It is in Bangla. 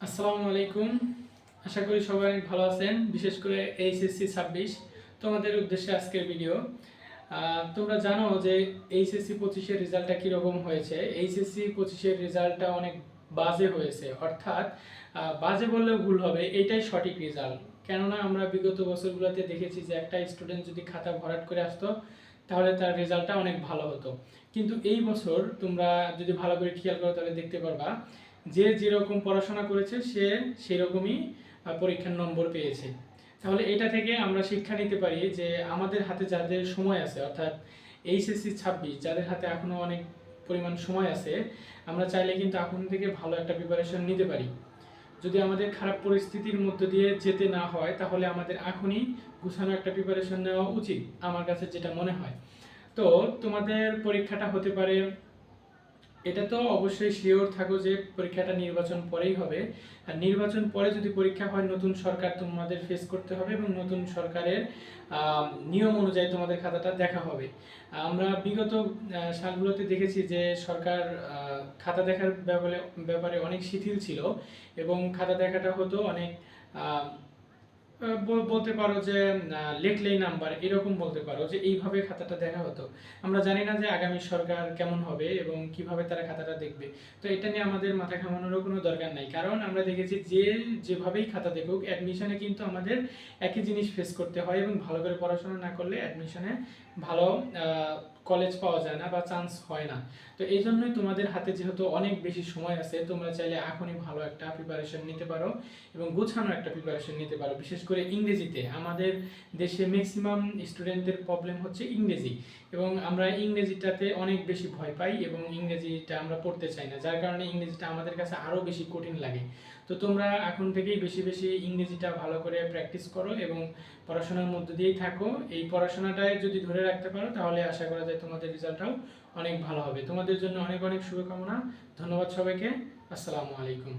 আসসালামু আলাইকুম। আশা করি সবাই অনেক ভালো আছেন, বিশেষ করে এইচএসসি ছাব্বিশ। তোমাদের উদ্দেশ্যে আজকের ভিডিও তোমরা জানো যে এইচএসসি পঁচিশের রেজাল্টটা কীরকম হয়েছে। এইচএসসি পঁচিশের রেজাল্টটা অনেক বাজে হয়েছে। অর্থাৎ বাজে বললেও ভুল হবে, এটাই সঠিক রেজাল্ট। কেননা আমরা বিগত বছরগুলোতে দেখেছি যে একটা স্টুডেন্ট যদি খাতা ভরাট করে আসতো, তাহলে তার রেজাল্টটা অনেক ভালো হতো। কিন্তু এই বছর তোমরা যদি ভালো করে খেয়াল করো, তাহলে দেখতে পারবা যে যেরকম পড়াশোনা করেছে, সে সেরকমই পরীক্ষার নম্বর পেয়েছে। তাহলে এটা থেকে আমরা শিক্ষা নিতে পারি যে আমাদের হাতে যাদের সময় আছে, অর্থাৎ এইচএসসি ছাব্বিশ, যাদের হাতে এখনও অনেক পরিমাণ সময় আছে, আমরা চাইলে কিন্তু এখন থেকে ভালো একটা প্রিপারেশন নিতে পারি। যদি আমাদের খারাপ পরিস্থিতির মধ্য দিয়ে যেতে না হয়, তাহলে আমাদের এখনই গুছানো একটা প্রিপারেশন নেওয়া উচিত, আমার কাছে যেটা মনে হয়। তো তোমাদের পরীক্ষাটা হতে পারে এটা তো অবশ্যই শিওর থাকো যে পরীক্ষাটা নির্বাচন পরেই হবে। আর নির্বাচন পরে যদি পরীক্ষা হয়, নতুন সরকার তোমাদের ফেস করতে হবে এবং নতুন সরকারের নিয়ম অনুযায়ী তোমাদের খাতাটা দেখা হবে। আমরা বিগত সালগুলোতে দেখেছি যে সরকার খাতা দেখার ব্যাপারে ব্যাপারে অনেক শিথিল ছিল এবং খাতা দেখাটা হতো অনেক বলতে পারো যে আহ, লেখলেই নাম্বার এরকম বলতে পারো যে এইভাবে খাতাটা দেখা হতো। আমরা জানি না যে আগামী সরকার কেমন হবে এবং কীভাবে তারা খাতাটা দেখবে। তো এটা নিয়ে আমাদের মাথা ঘামানোরও কোনো দরকার নাই। কারণ আমরা দেখেছি যে যেভাবেই খাতা দেখুক অ্যাডমিশনে কিন্তু আমাদের একই জিনিস ফেস করতে হয় এবং ভালো করে পড়াশোনা না করলে অ্যাডমিশনে ভালো কলেজ পাওয়া যায় না বা চান্স হয় না। তো এই জন্যই তোমাদের হাতে যেহেতু অনেক বেশি সময় আছে তোমরা চাইলে এখনই ভালো একটা প্রিপারেশন নিতে পারো এবং গোছানো একটা প্রিপারেশন নিতে পারো। বিশেষ করে ইংরেজিতে। আমাদের দেশে ম্যাক্সিমাম স্টুডেন্টদের প্রবলেম হচ্ছে ইংরেজি। এবং আমরা ইংরেজিটাতে অনেক বেশি ভয় পাই এবং ইংরেজিটা আমরা পড়তে চাই না। যার কারণে ইংরেজিটা আমাদের কাছে আরও বেশি কঠিন লাগে। তো তোমরা এখন থেকেই বেশি বেশি ইংরেজিটা ভালো করে প্র্যাকটিস করো এবং পড়াশোনার মধ্যে দিয়েই থাকো। এই পড়াশোনাটাই যদি ধরে রাখতে পারো, তাহলে আশা করা যায় তোমাদের রেজাল্টটাও অনেক ভালো হবে। তোমাদের জন্য অনেক অনেক শুভকামনা। ধন্যবাদ সবাইকে। আসসালামু আলাইকুম।